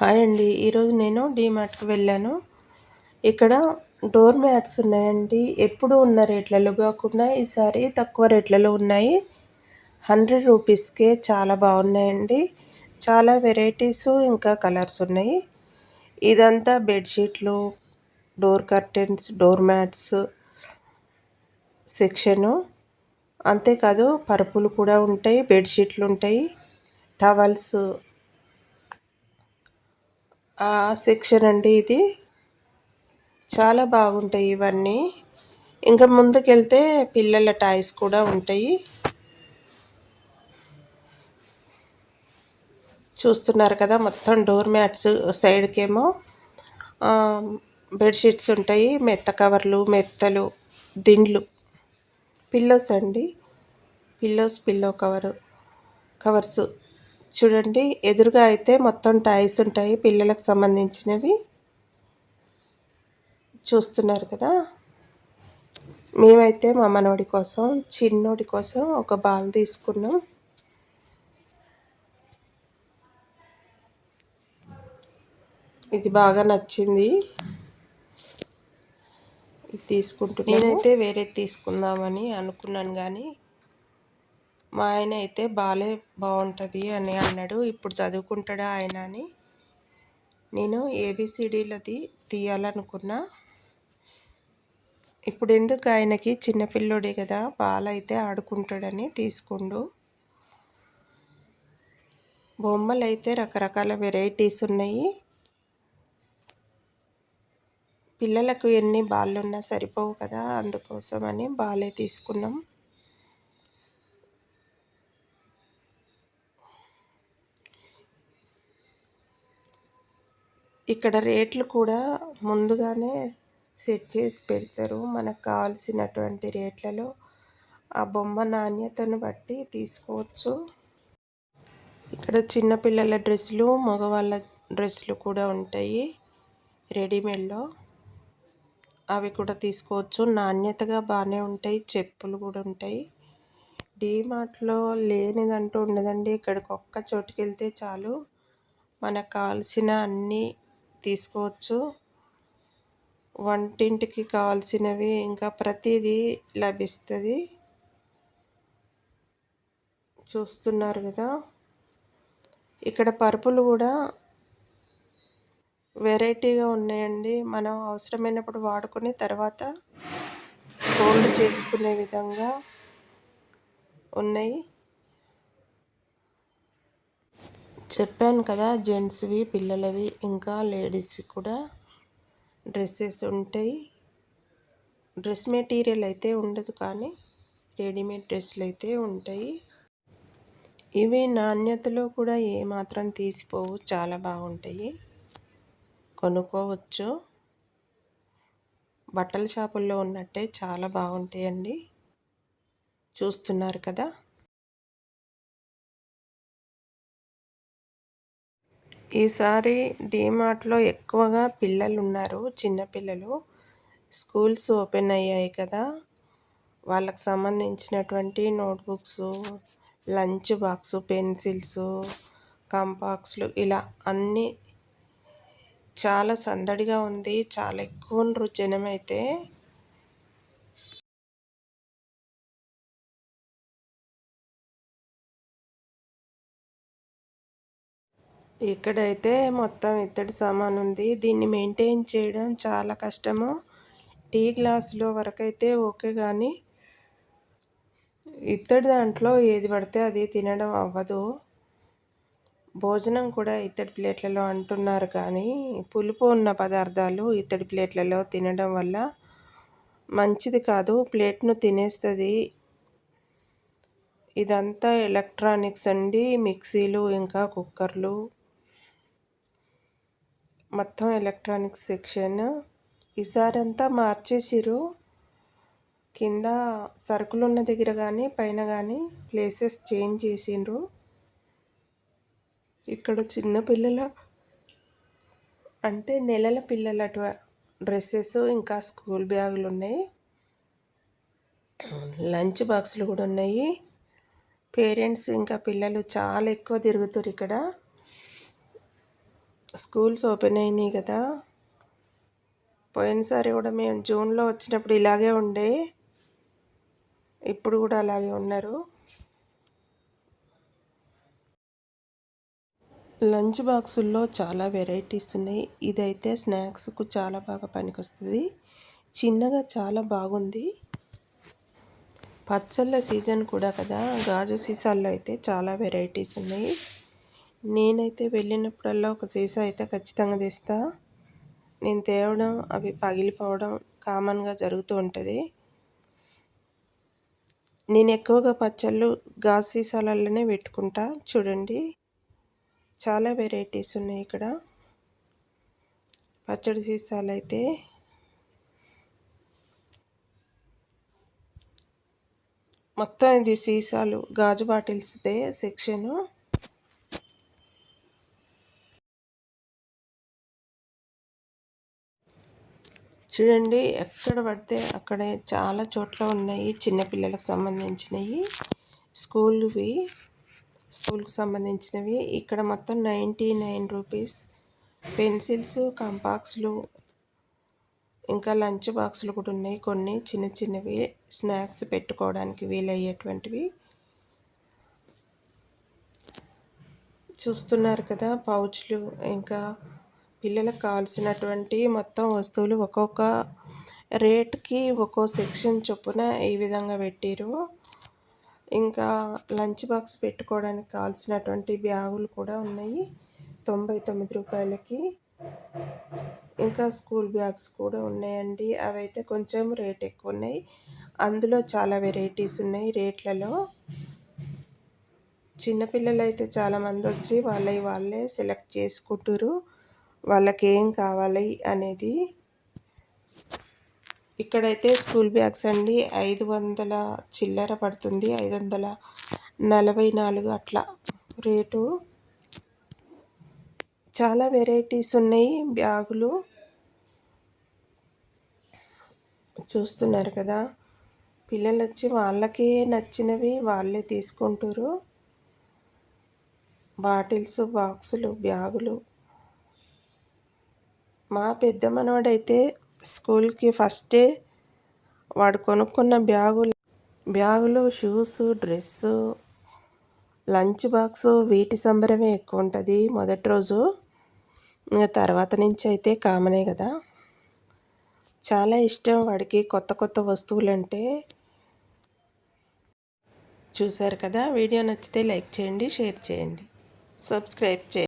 Hi అండి. ఈరోజు నేను డీమార్ట్కి వెళ్ళాను. ఇక్కడ డోర్ మ్యాట్స్ ఉన్నాయండి. ఎప్పుడు ఉన్న రేట్లలో కాకుండా ఈసారి తక్కువ రేట్లలో ఉన్నాయి. హండ్రెడ్ రూపీస్కే చాలా బాగున్నాయండి. చాలా వెరైటీస్ ఇంకా కలర్స్ ఉన్నాయి. ఇదంతా బెడ్షీట్లు door curtains door mats section. అంతేకాదు పరుపులు కూడా ఉంటాయి బెడ్షీట్లు ఉంటాయి టవల్స్ సెక్షన్ అండి ఇది. చాలా బాగుంటాయి ఇవన్నీ. ఇంకా ముందుకెళ్తే పిల్లల టాయ్స్ కూడా ఉంటాయి. చూస్తున్నారు కదా మొత్తం డోర్ మ్యాట్స్ సైడ్కేమో బెడ్షీట్స్ ఉంటాయి. మెత్త కవర్లు మెత్తలు దిండ్లు. పిల్లోస్ అండి. Pillows pillow cover covers. చూడండి ఎదురుగా అయితే మొత్తం టాయ్స్ ఉంటాయి పిల్లలకు సంబంధించినవి. చూస్తున్నారు కదా? మేమైతే మా మనోడి కోసం చిన్నోడి కోసం ఒక బాల్ తీసుకున్నాం. ఇది బాగా నచ్చింది. ఇది తీసుకుంటున్నాను నేనైతే వేరే తీసుకుందామని అనుకున్నాను కానీ మా ఆయన అయితే బాలే బాగుంటుంది అని అన్నాడు. ఇప్పుడు చదువుకుంటాడా ఆయన అని? నేను ఏబిసిడీలది తీయాలనుకున్నా. ఇప్పుడు ఎందుకు ఆయనకి చిన్నపిల్లోడే కదా బాలైతే ఆడుకుంటాడని తీసుకుండు. బొమ్మలు అయితే రకరకాల వెరైటీస్ ఉన్నాయి. పిల్లలకు ఎన్ని బాళ్ళు ఉన్నా సరిపోవు కదా అందుకోసమని బాలే తీసుకున్నాం. ఇక్కడ రేట్లు కూడా ముందుగానే సెట్ చేసి పెడతారు. మనకు కావాల్సినటువంటి రేట్లలో ఆ బొమ్మ నాణ్యతను బట్టి తీసుకోవచ్చు. ఇక్కడ చిన్నపిల్లల డ్రెస్సులు మగవాళ్ళ డ్రెస్సులు కూడా ఉంటాయి రెడీమేడ్లో. అవి కూడా తీసుకోవచ్చు. నాణ్యతగా బాగానే ఉంటాయి చెప్పులు కూడా ఉంటాయి. డీమార్ట్లో లేనిదంటూ ఉండదండి. ఇక్కడికి ఒక్క చోటుకి వెళ్తే చాలు. మనకు కావాల్సిన అన్నీ తీసుకోవచ్చు. వంటింటికి కావాల్సినవి ఇంకా ప్రతిదీ లభిస్తుంది. చూస్తున్నారు కదా. ఇక్కడ పరుపులు కూడా వెరైటీగా ఉన్నాయండి. మనం అవసరమైనప్పుడు వాడుకుని తర్వాత ఫోల్డ్ చేసుకునే విధంగా ఉన్నాయి. చెప్పాను కదా జెంట్స్వి పిల్లలవి ఇంకా లేడీస్వి కూడా డ్రెస్సెస్ ఉంటాయి. డ్రెస్ మెటీరియల్ అయితే ఉండదు కానీ రెడీమేడ్ డ్రెస్సులు అయితే ఉంటాయి. ఇవి నాణ్యతలో కూడా ఏమాత్రం తీసిపోవు చాలా బాగుంటాయి. కొనుక్కోవచ్చు. బట్టల షాపుల్లో ఉన్నట్టే చాలా బాగుంటాయండి. చూస్తున్నారు కదా? ఈసారి డీమార్ట్లో ఎక్కువగా పిల్లలు ఉన్నారు చిన్నపిల్లలు స్కూల్స్ ఓపెన్ అయ్యాయి కదా. వాళ్ళకి సంబంధించినటువంటి నోట్బుక్స్ లంచ్ బాక్స్ పెన్సిల్స్ కంపాక్స్లు ఇలా అన్నీ చాలా సందడిగా ఉంది. చాలా ఎక్కువ జనం అయితే ఇక్కడైతే మొత్తం ఇత్తడి సామాన్ ఉంది. దీన్ని మెయింటైన్ చేయడం చాలా కష్టము. టీ గ్లాసులో వరకైతే ఓకే కానీ ఇత్తడి దాంట్లో ఏది పడితే అది తినడం అవ్వదు. భోజనం కూడా ఇత్తడి ప్లేట్లలో అంటున్నారు కానీ పులుపు ఉన్న పదార్థాలు ఇత్తడి ప్లేట్లలో తినడం వల్ల మంచిది కాదు. ప్లేట్ను తినేస్తుంది. ఇదంతా ఎలక్ట్రానిక్స్ అండి. మిక్సీలు ఇంకా కుక్కర్లు. మొత్తం ఎలక్ట్రానిక్స్ సెక్షన్ ఈసారి అంతా మార్చేసిరు కింద సరుకులు ఉన్న దగ్గర కానీ పైన కానీ ప్లేసెస్ చేంజ్ చేసిండ్రు. ఇక్కడ చిన్న పిల్లల అంటే నెలల పిల్లల డ్రెస్సెస్ ఇంకా స్కూల్ బ్యాగులు ఉన్నాయి. లంచ్ బాక్సులు కూడా ఉన్నాయి. పేరెంట్స్ ఇంకా పిల్లలు చాలా ఎక్కువ తిరుగుతారు ఇక్కడ. స్కూల్స్ ఓపెన్ అయినాయి కదా. పోయినసారి కూడా మేము జూన్లో వచ్చినప్పుడు ఇలాగే ఉండే. ఇప్పుడు కూడా అలాగే ఉన్నారు. లంచ్ బాక్సుల్లో చాలా వెరైటీస్ ఉన్నాయి. ఇదైతే స్నాక్స్కు చాలా బాగా పనికొస్తుంది. చిన్నగా చాలా బాగుంది. పచ్చళ్ళ సీజన్ కూడా కదా. గాజు సీసాల్లో అయితే చాలా వెరైటీస్ ఉన్నాయి. నేనైతే వెళ్ళినప్పుడల్లా ఒక సీసా అయితే ఖచ్చితంగా తెస్తా. నేను తేవడం అవి పగిలిపోవడం కామన్గా జరుగుతూ ఉంటుంది. నేను ఎక్కువగా పచ్చళ్ళు గాజు సీసాలలోనే పెట్టుకుంటా. చూడండి చాలా వెరైటీస్ ఉన్నాయి ఇక్కడ. పచ్చడి సీసాలు అయితే మొత్తం ఇది సీసాలు గాజు బాటిల్స్దే సెక్షను. చూడండి ఎక్కడ పడితే అక్కడే చాలా చోట్ల ఉన్నాయి చిన్నపిల్లలకు సంబంధించినవి. స్కూల్వి స్కూల్కి సంబంధించినవి. ఇక్కడ మొత్తం నైంటీ నైన్ రూపీస్. పెన్సిల్స్ కంపాక్స్లు ఇంకా లంచ్ బాక్సులు కూడా ఉన్నాయి. కొన్ని చిన్న చిన్నవి స్నాక్స్ పెట్టుకోవడానికి వీలయ్యేటువంటివి. చూస్తున్నారు కదా పౌచ్లు ఇంకా పిల్లలకు కావాల్సినటువంటి మొత్తం వస్తువులు ఒక్కొక్క రేట్కి ఒక్కో సెక్షన్ చొప్పున ఈ విధంగా పెట్టారు. ఇంకా లంచ్ బాక్స్ పెట్టుకోవడానికి కావాల్సినటువంటి బ్యాగులు కూడా ఉన్నాయి. తొంభై తొమ్మిది రూపాయలకి. ఇంకా స్కూల్ బ్యాగ్స్ కూడా ఉన్నాయండి. అవి అయితే కొంచెం రేట్ ఎక్కువ ఉన్నాయి. అందులో చాలా వెరైటీస్ ఉన్నాయి రేట్లలో. చిన్నపిల్లలు అయితే చాలామంది వచ్చి వాళ్ళవి వాళ్ళే సెలెక్ట్ చేసుకుంటారు వాళ్ళకి ఏం కావాలి అనేది ఇక్కడైతే స్కూల్ బ్యాగ్స్ అండి ఐదు వందల చిల్లర పడుతుంది ఐదు వందల నలభై నాలుగు అట్లా రేటు. చాలా వెరైటీస్ ఉన్నాయి బ్యాగులు. చూస్తున్నారు కదా పిల్లలు వచ్చి వాళ్ళకే నచ్చినవి వాళ్ళే తీసుకుంటారు. బాటిల్స్ బాక్సులు బ్యాగులు. మా పెద్ద మనవడైతే స్కూల్కి ఫస్టే వాడు కొనుక్కున్న బ్యాగులు బ్యాగులు షూస్ డ్రెస్సు లంచ్ బాక్సు వీటి సంబరమే ఎక్కువ ఉంటుంది మొదటి రోజు. ఇంకా తర్వాత నుంచి అయితే కామనే కదా. చాలా ఇష్టం వాడికి కొత్త కొత్త వస్తువులు అంటే చూశారు కదా వీడియో నచ్చితే లైక్ చేయండి షేర్ చేయండి. సబ్స్క్రైబ్ చేయండి.